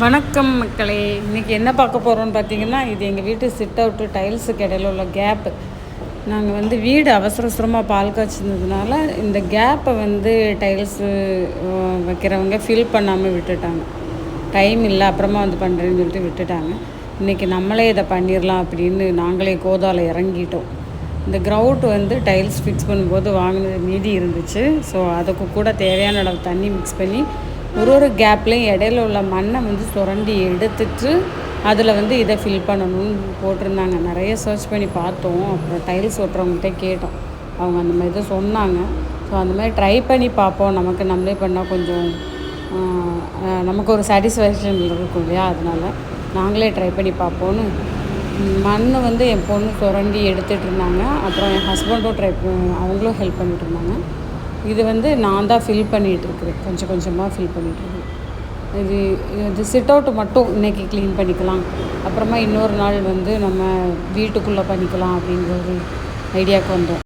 வணக்கம் மக்களே. இன்றைக்கி என்ன பார்க்க போகிறோன்னு பார்த்தீங்கன்னா இது எங்கள் வீட்டு சிட் அவுட்டு டைல்ஸுக்கு இடையில உள்ள கேப்பு நாங்கள் வந்து வீடு அவசர அவசரமாக பால் காய்ச்சிருந்ததுனால இந்த கேப்பை வந்து டைல்ஸு வைக்கிறவங்க ஃபில் பண்ணாமல் விட்டுட்டாங்க. டைம் இல்லை அப்புறமா வந்து பண்ணுறேன்னு சொல்லிட்டு விட்டுட்டாங்க. இன்றைக்கி நம்மளே இதை பண்ணிடலாம் அப்படின்னு நாங்களே கோதாவில் இறங்கிட்டோம். இந்த கிரவுட் வந்து டைல்ஸ் ஃபிக்ஸ் பண்ணும்போது வாங்கினது மீதி இருந்துச்சு. ஸோ அதுக்கு கூட தேவையான அளவு தண்ணி மிக்ஸ் பண்ணி ஒரு ஒரு கேப்லேயும் இடையில உள்ள மண்ணை வந்து சுரண்டி எடுத்துட்டு அதில் வந்து இதை ஃபில் பண்ணணும்னு போட்டிருந்தாங்க. நிறைய சர்ச் பண்ணி பார்த்தோம். அப்புறம் டைல்ஸ் ஒட்டுறவங்ககிட்ட கேட்டோம். அவங்க அந்த மாதிரி தான் சொன்னாங்க. ஸோ அந்த மாதிரி ட்ரை பண்ணி பார்ப்போம். நமக்கு நம்மளே பண்ணால் கொஞ்சம் நமக்கு ஒரு சாட்டிஸ்ஃபேக்ஷன் இருக்கும் இல்லையா? அதனால நாங்களே ட்ரை பண்ணி பார்ப்போன்னு மண் வந்து என் பொண்ணு சுரண்டி எடுத்துகிட்டு இருந்தாங்க. அப்புறம் என் ஹஸ்பண்டும் ட்ரை அவங்களும் ஹெல்ப் பண்ணிட்டு இருந்தாங்க. இது வந்து நான் தான் ஃபில் பண்ணிகிட்டு இருக்கிறேன் கொஞ்சம் கொஞ்சமாக ஃபில் பண்ணிகிட்ருக்கேன் இது இது சிட் அவுட் மட்டும் இன்றைக்கி க்ளீன் பண்ணிக்கலாம். அப்புறமா இன்னொரு நாள் வந்து நம்ம வீட்டுக்குள்ளே பண்ணிக்கலாம் அப்படிங்கிற ஒரு ஐடியாவுக்கு வந்தோம்.